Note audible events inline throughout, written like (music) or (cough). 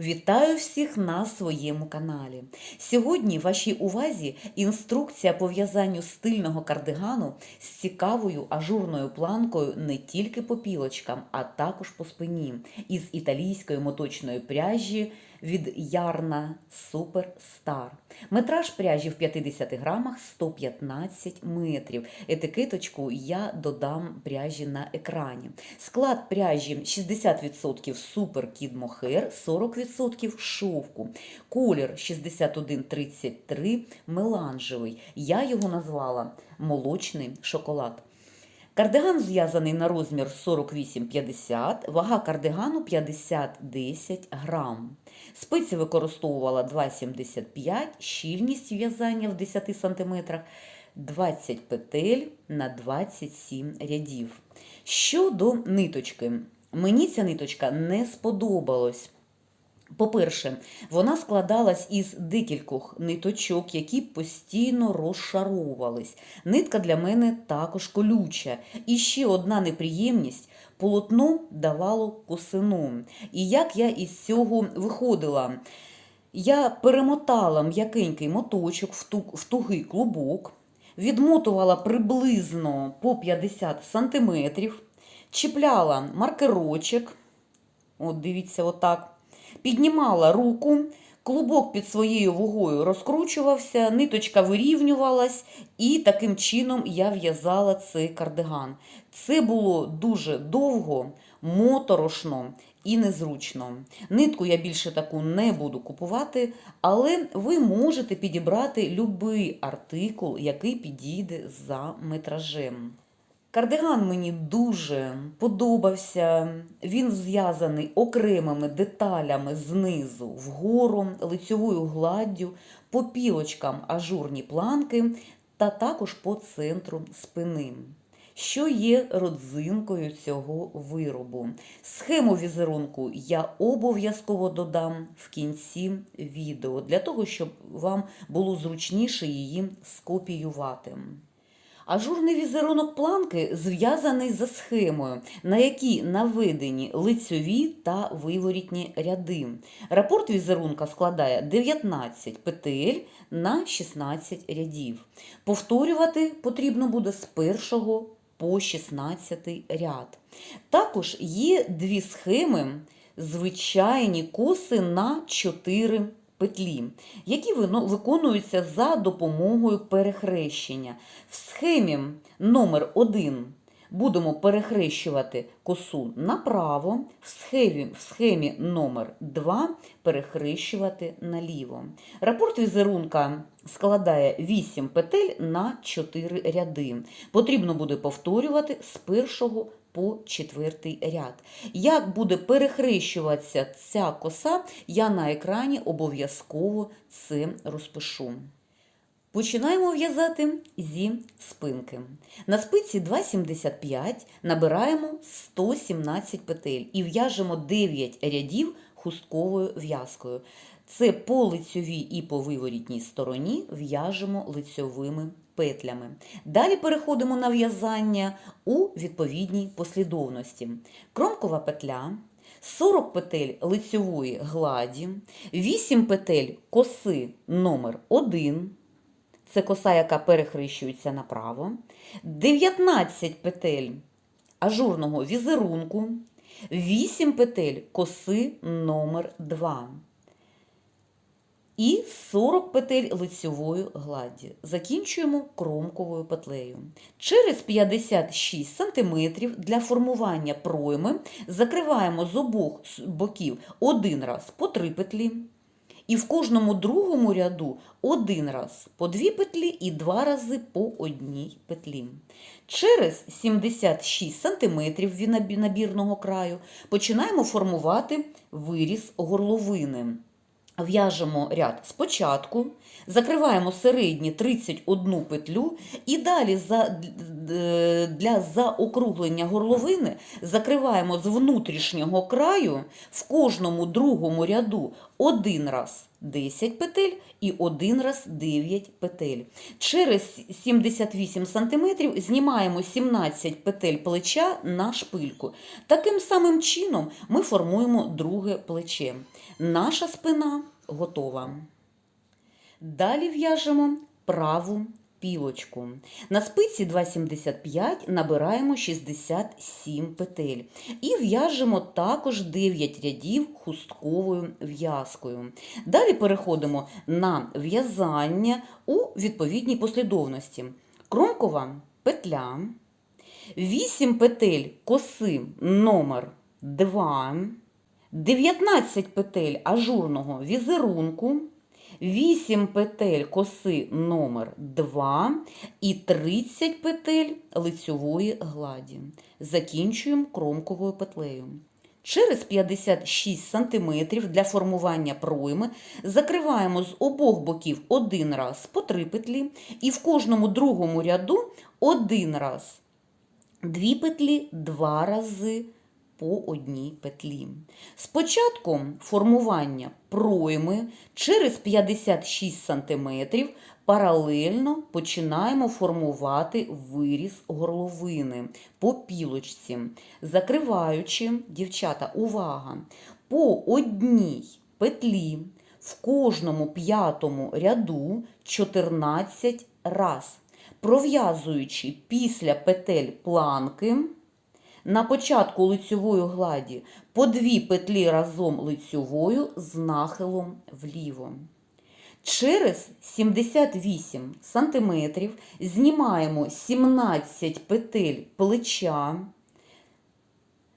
Вітаю всіх на своєму каналі. Сьогодні вашій увазі інструкція по в'язанню стильного кардигану з цікавою ажурною планкою не тільки по пілочкам, а також по спині із італійської моточної пряжі від Ярна Суперстар. Метраж пряжі в 50 грамах 115 метрів. Етикеточку я додам пряжі на екрані. Склад пряжі 60% супер кід мохер, 40% шовку. Колір 6133 меланжевий. Я його назвала молочний шоколад. Кардиган зв'язаний на розмір 48-50, вага кардигану 50-10 грам. Спиці використовувала 2,75, щільність в'язання в 10 см, 20 петель на 27 рядів. Щодо ниточки, мені ця ниточка не сподобалась. По-перше, вона складалась із декількох ниточок, які постійно розшаровувались. Нитка для мене також колюча. І ще одна неприємність полотно давало косину. І як я із цього виходила? Я перемотала м'якенький моточок в, ту, в тугий клубок, відмотувала приблизно по 50 сантиметрів, чіпляла маркерочок, от дивіться, отак. Піднімала руку, клубок під своєю вугою розкручувався, ниточка вирівнювалась, і таким чином я в'язала цей кардиган. Це було дуже довго, моторошно і незручно. Нитку я більше таку не буду купувати, але ви можете підібрати будь-який артикул, який підійде за метражем. Кардиган мені дуже подобався. Він зв'язаний окремими деталями знизу вгору, лицьовою гладдю, по пілочкам ажурні планки та також по центру спини. Що є родзинкою цього виробу? Схему візерунку я обов'язково додам в кінці відео, для того, щоб вам було зручніше її скопіювати. Ажурний візерунок планки зв'язаний за схемою, на якій наведені лицьові та виворітні ряди. Рапорт візерунка складає 19 петель на 16 рядів. Повторювати потрібно буде з першого по 16 ряд. Також є дві схеми, звичайні коси на 4 петлі, які виконуються за допомогою перехрещення. В схемі номер 1 будемо перехрещувати косу направо, в схемі, в схемі номер 2 перехрещувати наліво. Рапорт візерунка складає 8 петель на 4 ряди. Потрібно буде повторювати з першого по четвертий ряд. Як буде перехрещуватися ця коса, я на екрані обов'язково це розпишу. Починаємо в'язати зі спинки. На спиці 2,75 набираємо 117 петель і в'яжемо 9 рядів хустковою в'язкою. Це по лицьовій і по виворітній стороні в'яжемо лицьовими петлями. Далі переходимо на в'язання у відповідній послідовності. Кромкова петля, 40 петель лицьової гладі, 8 петель коси номер 1 це коса, яка перехрещується направо, 19 петель ажурного візерунку, 8 петель коси номер 2 і 40 петель лицьової гладі. Закінчуємо кромковою петлею. Через 56 см для формування пройми закриваємо з обох боків один раз по 3 петлі. І в кожному другому ряду один раз по дві петлі і два рази по одній петлі. Через 76 см від набірного краю починаємо формувати виріз горловини. В'яжемо ряд спочатку, закриваємо середні 31 петлю і далі за, для заокруглення горловини закриваємо з внутрішнього краю в кожному другому ряду один раз 10 петель і один раз 9 петель. Через 78 см знімаємо 17 петель плеча на шпильку. Таким самим чином ми формуємо друге плече. Наша спина готова. Далі в'яжемо праву пілочку. На спиці 2,75 набираємо 67 петель і в'яжемо також 9 рядів хустковою в'язкою. Далі переходимо на в'язання у відповідній послідовності. Кромкова петля, 8 петель коси номер 2, 19 петель ажурного візерунку, 8 петель коси номер 2 і 30 петель лицьової гладі. Закінчуємо кромковою петлею. Через 56 см для формування пройми закриваємо з обох боків один раз по 3 петлі і в кожному другому ряду один раз. Дві петлі два рази по одній петлі. Спочатку формування пройми через 56 см паралельно починаємо формувати виріз горловини по пілочці, закриваючи, дівчата, увага, по одній петлі в кожному п'ятому ряду 14 раз, пров'язуючи після петель планки на початку лицьової гладі по дві петлі разом лицьовою з нахилом вліво. Через 78 см знімаємо 17 петель плеча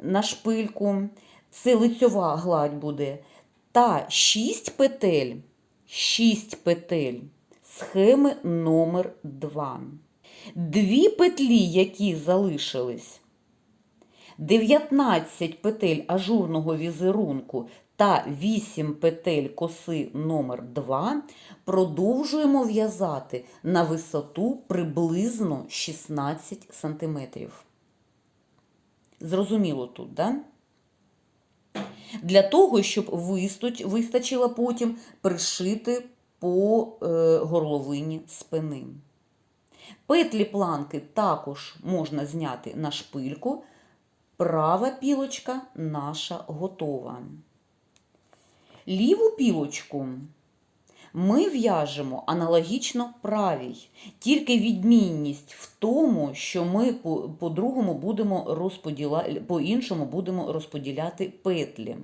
на шпильку, це лицьова гладь буде, та 6 петель, 6 петель схеми номер 2. Дві петлі, які залишились, 19 петель ажурного візерунку та 8 петель коси номер 2 продовжуємо в'язати на висоту приблизно 16 см. Зрозуміло тут, да? Для того, щоб вистачило потім пришити по е, горловині спини. Петлі планки також можна зняти на шпильку. Права пілочка наша готова. Ліву пілочку ми в'яжемо аналогічно правій, тільки відмінність в тому, що ми по- по-другому будемо розподіла... по-іншому будемо розподіляти петлі.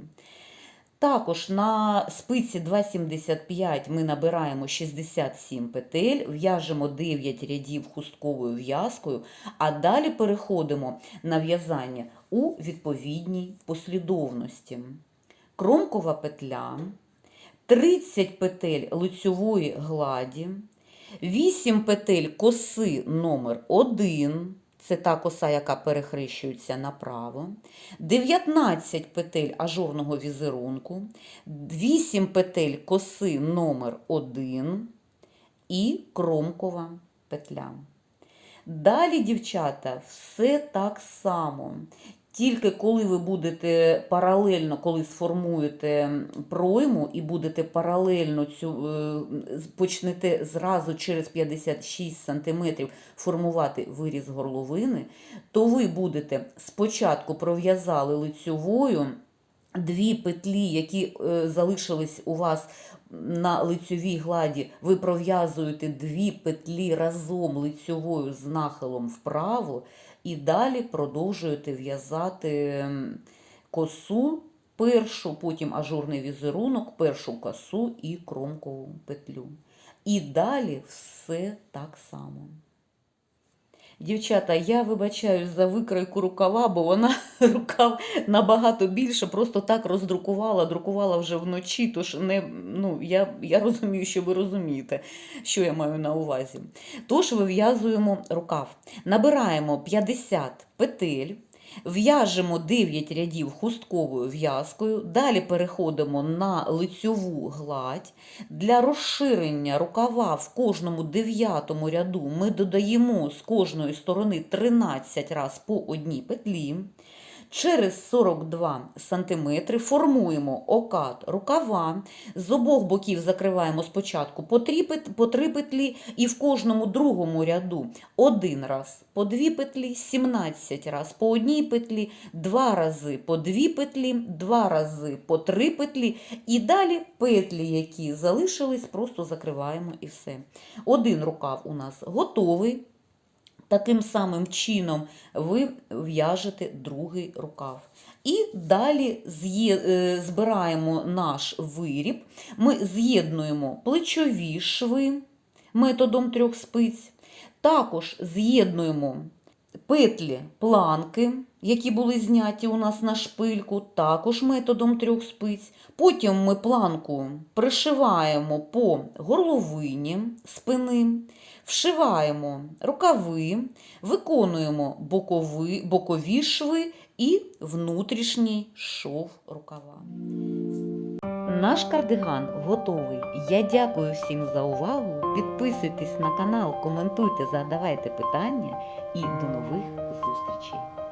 Також на спиці 2,75 ми набираємо 67 петель, в'яжемо 9 рядів хустковою в'язкою, а далі переходимо на в'язання у відповідній послідовності. Кромкова петля, 30 петель лицьової гладі, 8 петель коси номер 1, це та коса, яка перехрещується направо, 19 петель ажурного візерунку, 8 петель коси номер 1 і кромкова петля. Далі, дівчата, все так само. Тільки коли ви будете паралельно, коли сформуєте пройму і будете паралельно цю е, почнете зразу через 56 см формувати виріз горловини, то ви будете спочатку пров'язали лицьовою дві петлі, які е, залишились у вас на лицьовій гладі, ви пров'язуєте дві петлі разом лицьовою з нахилом вправо, і далі продовжуєте в'язати косу, першу, потім ажурний візерунок, першу косу і кромкову петлю. І далі все так само. Дівчата, я вибачаюсь за викройку рукава, бо вона (laughs) рукав набагато більше, просто так роздрукувала, друкувала вже вночі, тож не, ну, я, я розумію, що ви розумієте, що я маю на увазі. Тож вив'язуємо рукав. Набираємо 50 петель, в'яжемо 9 рядів хустковою в'язкою, далі переходимо на лицьову гладь. Для розширення рукава в кожному дев'ятому ряду ми додаємо з кожної сторони 13 раз по одній петлі. Через 42 см формуємо окат рукава. З обох боків закриваємо спочатку по 3, по 3 петлі і в кожному другому ряду один раз по 2 петлі, 17 раз по одній петлі, два рази по 2 петлі, два рази по 3 петлі і далі петлі, які залишились, просто закриваємо і все. Один рукав у нас готовий. Таким самим чином ви в'яжете другий рукав. І далі е, збираємо наш виріб. Ми з'єднуємо плечові шви методом трьох спиць. Також з'єднуємо петлі планки, які були зняті у нас на шпильку, також методом трьох спиць. Потім ми планку пришиваємо по горловині спини, вшиваємо рукави, виконуємо бокові, бокові шви і внутрішній шов рукава. Наш кардиган готовий. Я дякую всім за увагу. Підписуйтесь на канал, коментуйте, задавайте питання і до нових зустрічей!